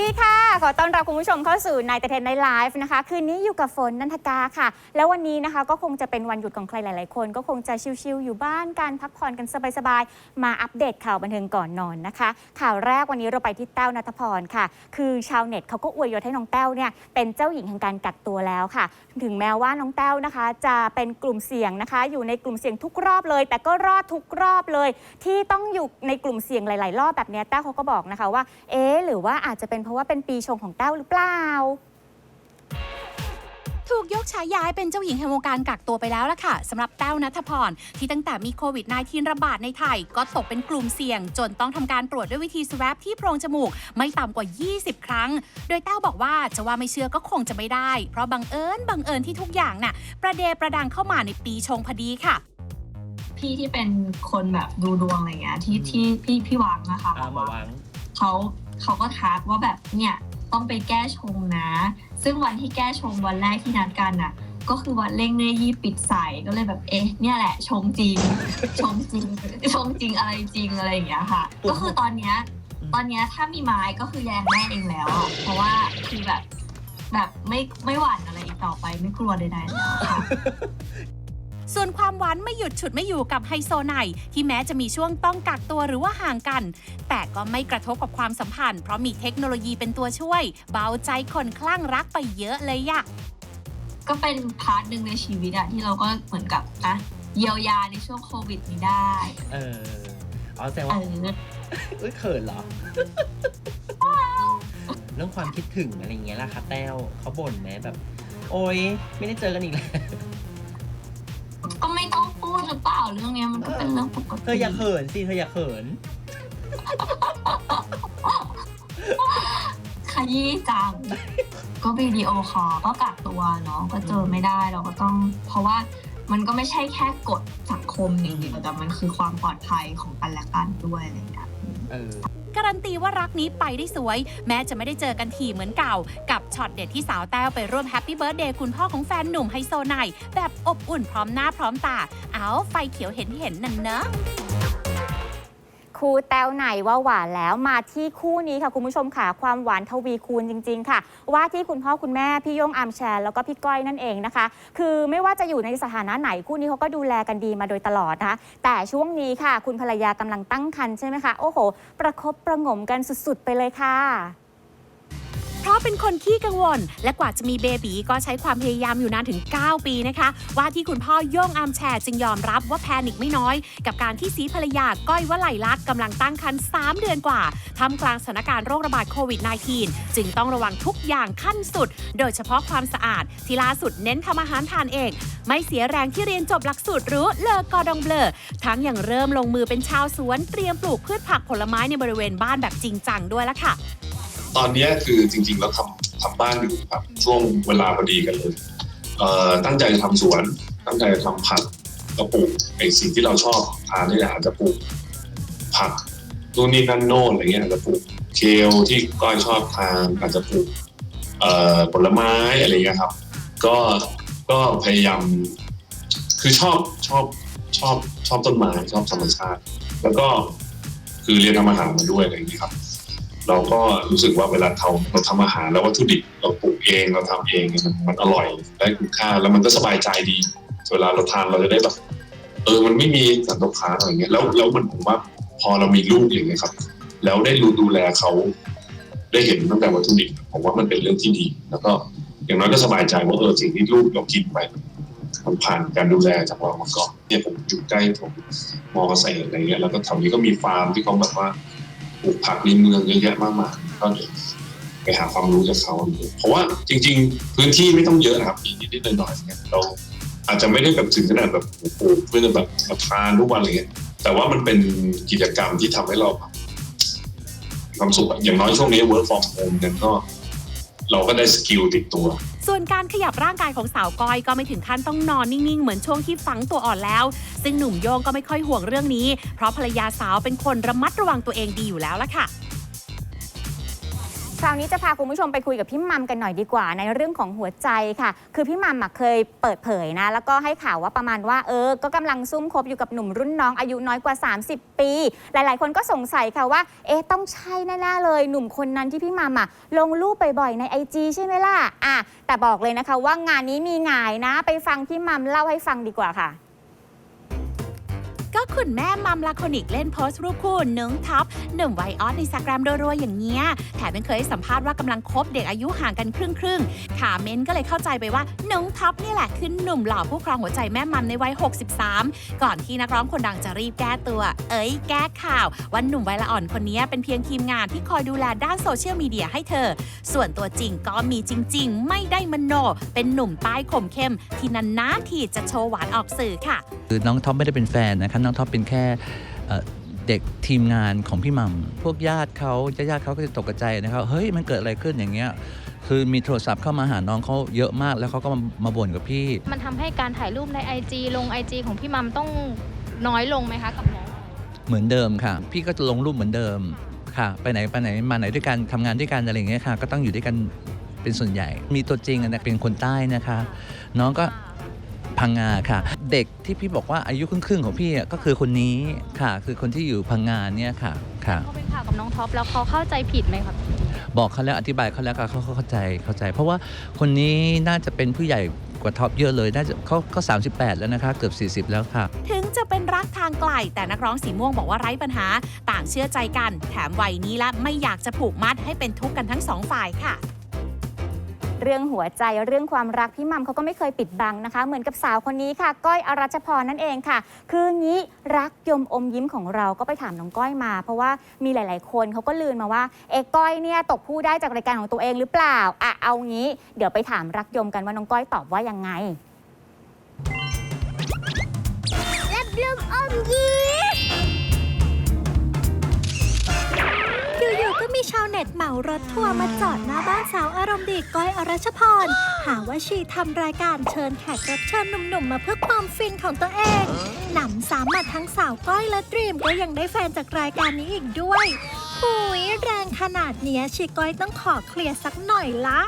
ดีค่ะ ขอต้อนรับคุณผู้ชมเข้าสู่นายเตเทนในไลฟ์นะคะ คืนนี้อยู่กับฝนนันทกาค่ะ แล้ววันนี้นะคะก็คงจะเป็นวันหยุดของใครหลาย ๆ คน ก็คงจะชิลๆอยู่บ้านกันพักผ่อนกันสบาย ๆ มาอัปเดตข่าวบันเทิงก่อนนอนนะคะ ข่าวแรกวันนี้เราไปที่แต้วนัทพรค่ะ คือชาวเน็ตเขาก็อวยยศให้น้องแต้วเนี่ยเป็นเจ้าหญิงแห่งการกักตัวแล้วค่ะ ถึงแม้ว่าน้องแต้วนะคะ จะเป็นกลุ่มเสี่ยงนะคะ อยู่ในกลุ่มเสี่ยงทุกรอบเลย แต่ก็รอดทุกรอบเลย ที่ต้องอยู่ในกลุ่มเสี่ยงหลาย ๆ รอบแบบนี้แต้วเขาก็บอกนะคะว่า เอ๊หรือว่าอาจจะเป็นราะว่าเป็นปีชงของแต้วหรือเปล่า ถูกยกฉายาให้เป็นเจ้าหญิงแห่งวงการกักตัวไปแล้วล่ะค่ะสำหรับแต้วนัทพร ที่ตั้งแต่มีโควิด -19 ระบาดในไทย ก็ตกเป็นกลุ่มเสี่ยง จนต้องทำการตรวจด้วยวิธีสวปที่โพรงจมูก ไม่ต่ำกว่า 20 ครั้ง โดยแต้วบอกว่าจะว่าไม่เชื่อก็คงจะไม่ได้ เพราะบังเอิญบังเอิญที่ทุกอย่างน่ะประเดประดังเข้ามาในปีชงพอดีค่ะพี่ที่เป็นคนแบบดูดวงอะไรเงี้ยที่ที่พี่พี่วังนะคะอ่าบอกมาว่าวังเขา เขาก็ทักว่าแบบเนี่ยต้องไปแก้ชงนะ ซึ่งวันที่แก้ชงวันแรกที่นัดกันน่ะ ก็คือวันเร่งเนยี่ปิดใส่ก็เลยแบบเอ๊ะเนี่ยแหละชงจริง ชงจริงชงจริงอะไรจริงอะไรอย่างเงี้ยค่ะ ก็คือตอนเนี้ยตอนเนี้ยถ้ามีไม้ก็คือแยงแม่เองแล้วอะเพราะว่าคือแบบแบบไม่ไม่หวั่นอะไรอีกต่อไปไม่กลัวใดๆแล้วค่ะ ส่วนความหวานไม่หยุดฉุดไม่อยู่กับไฮโซไนที่แม้จะมีช่วงต้องกักตัวหรือว่าห่างกัน แต่ก็ไม่กระทบกับความสัมพันธ์ เพราะมีเทคโนโลยีเป็นตัวช่วย เบาใจคนคลั่งรักไปเยอะเลยอะก็เป็นพาร์ทหนึ่งในชีวิตอะที่เราก็เหมือนกับนะเยียวยาในช่วงโควิดนี้ได้ เอออ๋อแสดงเอว่าอเอ้ยเขินเหรอ เรื่องความคิดถึงอะไรอย่างเงี้ยล่ะคะแต้วเขาบ่นไหมแบบ โอ๊ยไม่ได้เจอกันอีกแล้ว ก็ไม่ต้องพูดหรือเปล่าเรื่องเนี้ยมันก็เป็นเรื่องปกติเธออย่าเขินสิเธออย่าเขิน ขยี้จัง ก็วิดีโอคอลก็กักตัวเนาะก็เจอไม่ได้เราก็ต้อง เพราะว่ามันก็ไม่ใช่แค่กฎสังคมอย่างเดียวแต่มันคือความปลอดภัยของกันและกันด้วยอะไรอย่างเงี้ย เออ การันตีว่ารักนี้ไปได้สวย แม้จะไม่ได้เจอกันทีเหมือนเก่า กับช็อตเด็ดที่สาวแต้วไปร่วมแฮปปี้เบิร์ดเดย์คุณพ่อของแฟนหนุ่มไฮโซไนแบบอบอุ่นพร้อมหน้าพร้อมตา เอาไฟเขียวเห็นเห็นนั่นเนอะ คู่แต้วไหนว่าหวานแล้วมาที่คู่นี้ค่ะคุณผู้ชมค่ะความหวานทวีคูณจริง ๆ ค่ะ ว่าที่คุณพ่อคุณแม่พี่โย่งอามแชร์แล้วก็พี่ก้อยนั่นเองนะคะ คือไม่ว่าจะอยู่ในสถานะไหนคู่นี้เขาก็ดูแลกันดีมาโดยตลอดนะคะแต่ช่วงนี้ค่ะ คุณภรรยากำลังตั้งครรภ์ใช่ไหมคะโอ้โห ประคบประงมกันสุดๆ ไปเลยค่ะ เพราะเป็นคนขี้กังวล และกว่าจะมีเบบีก็ใช้ความพยายามอยู่นานถึง 9 ปีนะคะ ว่าที่คุณพ่อโย่งอามแชร์จึงยอมรับว่าแพนิคไม่น้อย กับการที่สีภรรยาก้อยวลัยลักษณ์กำลังตั้งครรภ์3เดือนกว่าทำกลางสถานการณ์โรคระบาดโควิด -19 จึงต้องระวังทุกอย่างขั้นสุด โดยเฉพาะความสะอาด ที่ล่าสุดเน้นทำอาหารทานเอง ไม่เสียแรงที่เรียนจบหลักสูตรรู้เลอกอดองเบลอทั้งยังเริ่มลงมือเป็นชาวสวนเตรียมปลูกพืชผักผลไม้ในบริเวณบ้านแบบจริงจังด้วยละค่ะ ตอนนี้คือจริงๆแล้วทำทำบ้านอยู่ครับ ช่วงเวลาพอดีกันเลยเอ่อตั้งใจทำสวน ตั้งใจทำผักก็ปลูกไอสิ่งที่เราชอบทานนี่แหละอาจจะปลูกผักนู่นนี่นั่นโน่นอะไรเงี้ยอาจจะปลูกเคลที่ก้อยชอบทานอาจจะปลูกเอ่อผลไม้อะไรเงี้ยครับ ก็ก็พยายามคือชอบชอบชอบชอบต้นไม้ชอบธรรมชาติ แล้วก็คือเรียนทำอาหารมาด้วยอะไรอย่างนี้ครับ เราก็รู้สึกว่าเวลาเราเราทำอาหารแล้ววัตถุดิบเราปลูกเองเราทำเองมันมันอร่อยได้คุณค่าแล้วมันก็สบายใจดี เวลาเราทานเราจะได้แบบเออมันไม่มีสารตกค้างอะไรเงี้ยแล้วแล้วมันผมว่าพอเรามีลูกอย่างเงี้ยครับ แล้วได้รู้ดูแลเขาได้เห็นตั้งแต่วัตถุดิบผมว่ามันเป็นเรื่องที่ดี แล้วก็อย่างน้อยก็สบายใจว่าเออสิ่งที่ลูกเรากินไปมันผ่านการดูแลจากเรามาก่อนเนี่ยผมอยู่ใกล้ผมมอเกษตรอะไรเงี้ยแล้วก็แถวนี้ก็มีฟาร์มที่เขาแบบว่า ปลูกผักในเมืองเยอะแยะมากมายก็เดี๋ยวไปหาความรู้จากเขาเพราะว่าจริง ๆ พื้นที่ไม่ต้องเยอะนะครับมีนิดๆหน่อยๆเนี่ยเราอาจจะไม่ได้แบบถึงขนาดแบบปลูกเพื่อแบบมาทานทุกวันอะไรเงี้ยแต่ว่ามันเป็นกิจกรรมที่ทำให้เราความสุขอย่างน้อยช่วงนี้ work from home เนี่ยก็เราก็ได้สกิลติดตัว ส่วนการขยับร่างกายของสาวก้อยก็ไม่ถึงขั้นต้องนอนนิ่งๆ เหมือนช่วงที่ฝังตัวอ่อนแล้ว ซึ่งหนุ่มโยงก็ไม่ค่อยห่วงเรื่องนี้ เพราะภรรยาสาวเป็นคนระมัดระวังตัวเองดีอยู่แล้วละค่ะ คราวนี้จะพาคุณผู้ชมไปคุยกับพี่มัมกันหน่อยดีกว่า ในเรื่องของหัวใจค่ะ คือพี่มัมเคยเปิดเผยนะ แล้วก็ให้ข่าวว่าประมาณว่าเออ ก็กำลังซุ่มคบอยู่กับหนุ่มรุ่นน้องอายุน้อยกว่า 30 ปี หลาย ๆ คนก็สงสัยค่ะว่า เอ๊ะต้องใช่แน่ๆเลย หนุ่มคนนั้นที่พี่มัมอะลงรูปบ่อยๆในไอจีใช่ไหมล่ะอะแต่บอกเลยนะคะว่างานนี้มีงายนะ ไปฟังพี่มัมเล่าให้ฟังดีกว่าค่ะ ก็คุณแม่มัมลาโคนิกเล่นโพสต์รูปคู่นึ่งท็อปหนุ่มไวออสในสตาแกรมรัวๆอย่างเงี้ย แถมยังเคยให้สัมภาษณ์ว่ากำลังคบเด็กอายุห่างกันครึ่งครึ่งขาเม้นก็เลยเข้าใจไปว่านุ่งท็อปนี่แหละคือหนุ่มหล่อผู้ครองหัวใจแม่มัมในวัย 63 ก่อนที่นักร้องคนดังจะรีบแก้ตัว เอ้ยแก้ข่าวว่าหนุ่มวัยละอ่อนคนนี้เป็นเพียงทีมงานที่คอยดูแลด้านโซเชียลมีเดียให้เธอ ส่วนตัวจริงก็มีจริง ๆ ไม่ได้มโน เป็นหนุ่มใต้ข่มเข้ม ที่นานๆทีจะโชว์หวานออกสื่อค่ะ คือน้องท็อปไม่ได้เป็นแฟนนะครับน้องท็อปเป็นแค่เอ่อเด็กทีมงานของพี่หมัมพวกญาติเขาญาติๆเขาก็จะตกใจนะครับเฮ้ยมันเกิดอะไรขึ้นอย่างเงี้ยคือมีโทรศัพท์เข้ามาหาน้องเขาเยอะมาก แล้วเขาก็มามาบ่นกับพี่ มันทำให้การถ่ายรูปใน IG ลง IG ของพี่มัมต้องน้อยลงไหมคะกับน้องเหมือนเดิมค่ะ พี่ก็จะลงรูปเหมือนเดิมค่ะ ไปไหนไปไหนมาไหนด้วยกันทำงานด้วยกันอะไรอย่างเงี้ยค่ะ ก็ต้องอยู่ด้วยกันเป็นส่วนใหญ่ มีตัวจริงอะนะเป็นคนใต้นะคะ น้องก็ พังงาค่ะ เด็กที่พี่บอกว่าอายุครึ่งๆของพี่อะก็คือคนนี้ค่ะ คือคนที่อยู่พังงาเนี่ยค่ะค่ะ เขาเป็นข่าวกับน้องท็อปแล้วเขาเข้าใจผิดไหมครับ บอกเขาแล้วอธิบายเขาแล้วก็เขาเขาเข้าใจเข้าใจ เพราะว่าคนนี้น่าจะเป็นผู้ใหญ่กว่าท็อปเยอะเลยน่าจะเขาก็38แล้วนะคะ เกือบ 40 แล้วค่ะ ถึงจะเป็นรักทางไกล แต่นักร้องสีม่วงบอกว่าไร้ปัญหา ต่างเชื่อใจกัน แถมวัยนี้และไม่อยากจะผูกมัดให้เป็นทุกข์กันทั้งสองฝ่ายค่ะ เรื่องหัวใจเรื่องความรักพี่มัมเขาก็ไม่เคยปิดบังนะคะ เหมือนกับสาวคนนี้ค่ะ ก้อยอรัชพรนั่นเองค่ะ คืองี้รักยมอมยิ้มของเราก็ไปถามน้องก้อยมา เพราะว่ามีหลาย ๆ คนเขาก็ลืนมาว่าเอ๊ก้อยเนี่ยตกผู้ได้จากรายการของตัวเองหรือเปล่าอะเอางี้ เดี๋ยวไปถามรักยมกันว่าน้องก้อยตอบว่ายังไงอยู่ ๆก็มีชาวเหมารถทัวร์มาจอดหน้าบ้านสาวอารมณ์ดีก้อยอรัชพร หาว่าชีทำรายการเชิญแขกรับเชิญหนุ่มๆ มาเพื่อความฟินของตัวเอง หนำสามาทั้งสาวก้อยและดรีมก็ยังได้แฟนจากรายการนี้อีกด้วยหุยแรงขนาดเนี้ยชีก้อยต้องขอเคลียร์สักหน่อยละ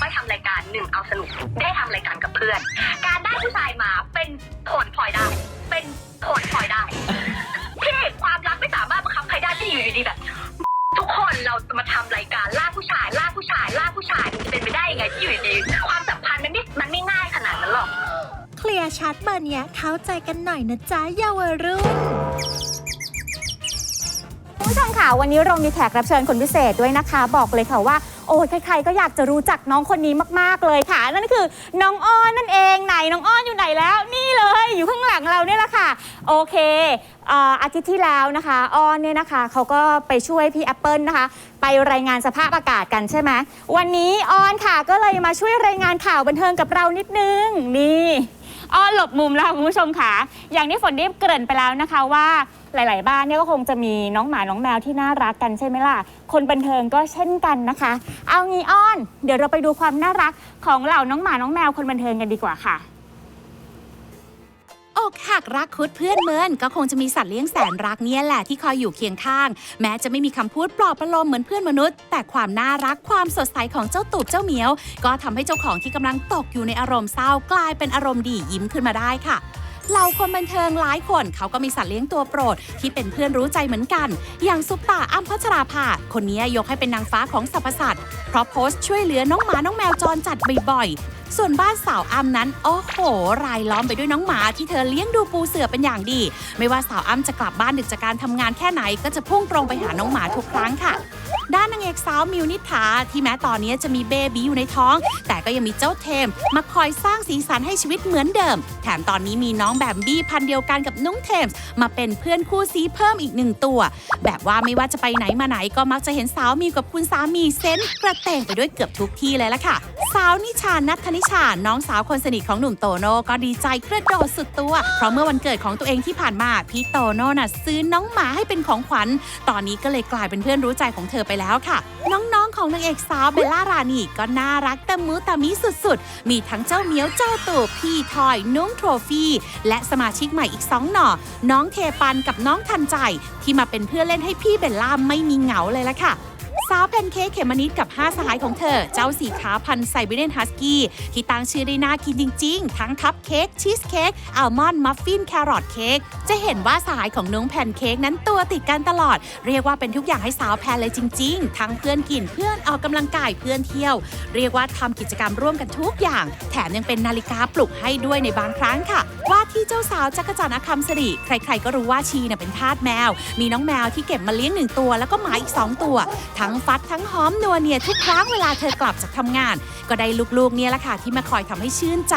ไม่ทำรายการหนึ่งเอาสนุก ได้ทำรายการกับเพื่อน การได้ผู้ชายมาเป็นผลพลอยได้ อร์เนี้ยเข้าใจกันหน่อยนะจ๊ะเยาวรุ่นคุณผู้ชมค่ะวันนี้เรามีแขกรับเชิญคนพิเศษด้วยนะคะ บอกเลยค่ะว่า โอ้ยใครๆก็อยากจะรู้จักน้องคนนี้มากๆเลยค่ะ นั่นคือน้องอ้อนนั่นเองไหนน้องอ้อนอยู่ไหนแล้ว นี่เลยอยู่ข้างหลังเราเนี่ยแหละค่ะ โอเคอ่ออาทิตย์ที่แล้วนะคะอ้อนเนี่ยนะคะเขาก็ไปช่วยพี่แอปเปิลนะคะ ไปรายงานสภาพอากาศกันใช่ไหมวันนี้อ้อนค่ะก็เลยมาช่วยรายงานข่าวบันเทิงกับเรานิดนึงนี่ อ้อนหลบมุมแล้วคุณผู้ชมค่ะ อย่างที่ฝนได้เกริ่นไปแล้วนะคะว่าหลาย ๆ บ้านเนี่ยก็คงจะมีน้องหมา น้องแมวที่น่ารักกันใช่ไหมล่ะ คนบันเทิงก็เช่นกันนะคะ เอางี้อ้อน เดี๋ยวเราไปดูความน่ารักของเหล่าน้องหมา น้องแมวคนบันเทิงกันดีกว่าค่ะ อกหักรักคุดเพื่อนเมินก็คงจะมีสัตว์เลี้ยงแสนรักเนี่ยแหละที่คอยอยู่เคียงข้าง แม้จะไม่มีคำพูดปลอบประโลมเหมือนเพื่อนมนุษย์ แต่ความน่ารักความสดใสของเจ้าตูบเจ้าเหมียว ก็ทำให้เจ้าของที่กำลังตกอยู่ในอารมณ์เศร้ากลายเป็นอารมณ์ดียิ้มขึ้นมาได้ค่ะเหล่าคนบันเทิงหลายคนเขาก็มีสัตว์เลี้ยงตัวโปรด ที่เป็นเพื่อนรู้ใจเหมือนกัน อย่างซุปตาอ้ำพัชราภา คนนี้ยกให้เป็นนางฟ้าของสรรพสัตว์เพราะโพสต์ช่วยเหลือน้องหมาน้องแมวจรจัดบ่อย ส่วนบ้านสาวอ้ำนั้น โอ้โห รายล้อมไปด้วยน้องหมาที่เธอเลี้ยงดูปูเสือเป็นอย่างดี ไม่ว่าสาวอ้ำจะกลับบ้านดึกจากการทำงานแค่ไหน ก็จะพุ่งตรงไปหาน้องหมาทุกครั้งค่ะ ด้านนางเอกสาวมิวนิษฐาที่แม้ตอนนี้จะมีเบบีอยู่ในท้อง แต่ก็ยังมีเจ้าเทม มาคอยสร้างสีสันให้ชีวิตเหมือนเดิม แถมตอนนี้มีน้องแบมบี้พันเดียวกันกับน้งเทมส์มาเป็นเพื่อนคู่ซีเพิ่มอีกหนึ่งตัว แบบว่าไม่ว่าจะไปไหนมาไหนก็มักจะเห็นสาวมิวกับคุณสามีเซนกระเตงไปด้วยเกือบทุกที่เลยละค่ะ สาวนิชานัทนิชา น้องสาวคนสนิทของหนุ่มโตโน่ก็ดีใจกระโดดสุดตัว เพราะเมื่อวันเกิดของตัวเองที่ผ่านมา พี่โตโน่น่ะซื้อน้องหมาให้เป็นของขวัญ ตอนนี้ก็เลยกลายเป็นเพื่อนรู้ใจของเธอไปแล้วค่ะ น้องๆของนางเอกสาวเบลล่ารานีก็น่ารักตะมุตะมิสุดๆ มีทั้งเจ้าเหมียวเจ้าตูบพี่ทอยนุ้งโทรฟี่ และสมาชิกใหม่อีกสองหน่อ น้องเทปันกับน้องทันใจ ที่มาเป็นเพื่อนเล่นให้พี่เบลล่าไม่มีเหงาเลยละค่ะ สาวแพนเค้กเขมมะนิดกับ 5 สหายของเธอ เจ้าสีขาพันไซบีเรียนฮัสกี้ ที่ตั้งชื่อได้น่ากินจริง ๆ ทั้งคัพเค้กชีสเค้กอัลมอนด์มัฟฟินแครอทเค้กจะเห็นว่าสหายของน้องแพนเค้กนั้นตัวติดกันตลอด เรียกว่าเป็นทุกอย่างให้สาวแพนเลยจริง ๆ ทั้งเพื่อนกินเพื่อนออกกำลังกายเพื่อนเที่ยว เรียกว่าทำกิจกรรมร่วมกันทุกอย่าง แถมยังเป็นนาฬิกาปลุกให้ด้วยในบางครั้งค่ะ ว่าที่เจ้าสาวจักรจันทร์อคัมสริใคร ๆ ก็รู้ว่าชีเนี่ยเป็นทาสแมว มีน้องแมวที่เก็บมาเลี้ยงหนึ่งตัว แล้วก็หมาอีกสองตัว ทั้งฟัดทั้งหอมนัวเนียทุกครั้งเวลาเธอกลับจากทำงาน ก็ได้ลูกๆเนี่ยแหละค่ะที่มาคอยทำให้ชื่นใจ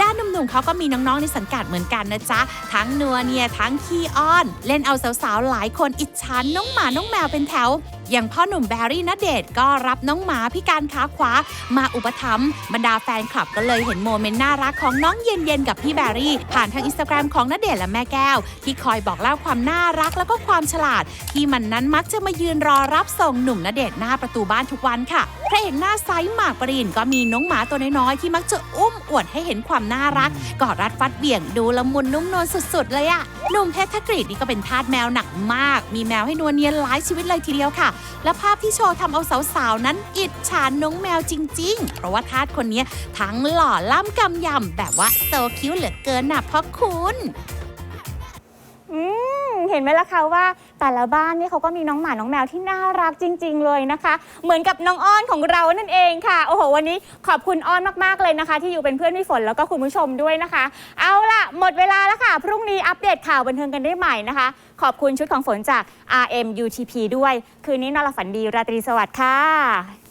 ด้านหนุ่มๆเขาก็มีน้องๆในสังกัดเหมือนกันนะจ๊ะ ทั้งนัวเนียทั้งขี้อ้อน เล่นเอาสาวๆหลายคนอิจฉาน้องหมาน้องแมวเป็นแถว อย่างพ่อหนุ่มแบรี่ณเดชก็รับน้องหมาพิการขาขวา มาอุปถัมภ์บรรดาแฟนคลับก็เลยเห็นโมเมนต์น่ารักของน้องเย็นๆกับพี่แบรี่ ผ่านทางอินสตาแกรมของณเดชและแม่แก้ว ที่คอยบอกเล่าความน่ารักแล้วก็ความฉลาด ที่มันนั้นมักจะมายืนรอรับส่งหนุ่มณเดชหน้าประตูบ้านทุกวันค่ะพระเอกหน้าไซส์หมากปรินก็มีน้องหมาตัวน้อยๆที่มักจะอุ้มอวดให้เห็นความน่ารักกอดรัดฟัดเบี่ยงดูละมุนนุ่มนวลสุดๆเลยอะหนุ่มเพชรธกฤษนี่ก็เป็นทาสแมวหนักมาก มีแมวให้นวลเนียนหลายชีวิตเลยทีเดียวค่ะ และภาพที่โชว์ทำเอาสาวๆนั้นอิจฉาน้องแมวจริง ๆ เพราะว่าทาสคนนี้ทั้งหล่อล่ำกำยำแบบว่าโซคิ้วเหลือเกินน่ะพ่อคุณ เห็นไหมล่ะคะว่าแต่ละบ้านนี่เขาก็มีน้องหมาน้องแมวที่น่ารักจริง ๆ เลยนะคะ เหมือนกับน้องอ้อนของเรานั่นเองค่ะโอ้โหวันนี้ขอบคุณอ้อนมากๆเลยนะคะ ที่อยู่เป็นเพื่อนพี่ฝนแล้วก็คุณผู้ชมด้วยนะคะ เอาล่ะหมดเวลาแล้วค่ะ พรุ่งนี้อัปเดตข่าวบันเทิงกันได้ใหม่นะคะ ขอบคุณชุดของฝนจาก RM UTP ด้วย คืนนี้นอนหลับฝันดีราตรีสวัสดิ์ค่ะ